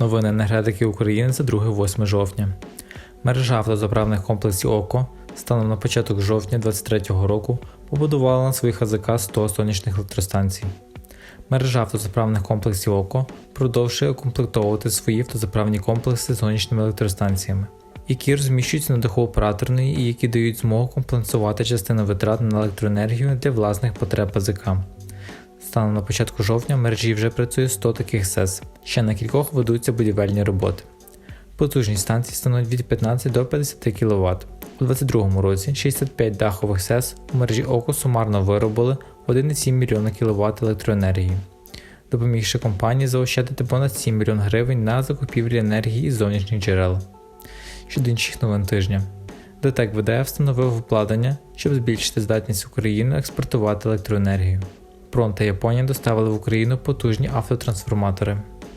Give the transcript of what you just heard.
Новини енергетики України за 2-8 жовтня. Мережа автозаправних комплексів ОКО станом на початок жовтня 2023 року побудувала на своїх АЗК 100 сонячних електростанцій. Мережа автозаправних комплексів ОКО продовжує укомплектовувати свої автозаправні комплекси сонячними електростанціями, які розміщуються на даху операторної і які дають змогу компенсувати частину витрат на електроенергію для власних потреб АЗК. Станом на початку жовтня в мережі вже працює 100 таких СЕС, ще на кількох ведуться будівельні роботи. Потужність станцій становить від 15 до 50 кВт. У 2022 році 65 дахових СЕС у мережі ОКО сумарно виробили 1,7 мільйона кВт електроенергії, допомігши компанії заощадити понад 7 мільйон гривень на закупівлі енергії із зовнішніх джерел. Щодо інших новин тижня. ДТЕК ВДФ встановив обладнання, щоб збільшити здатність України експортувати електроенергію. Прон та Японія доставили в Україну потужні автотрансформатори.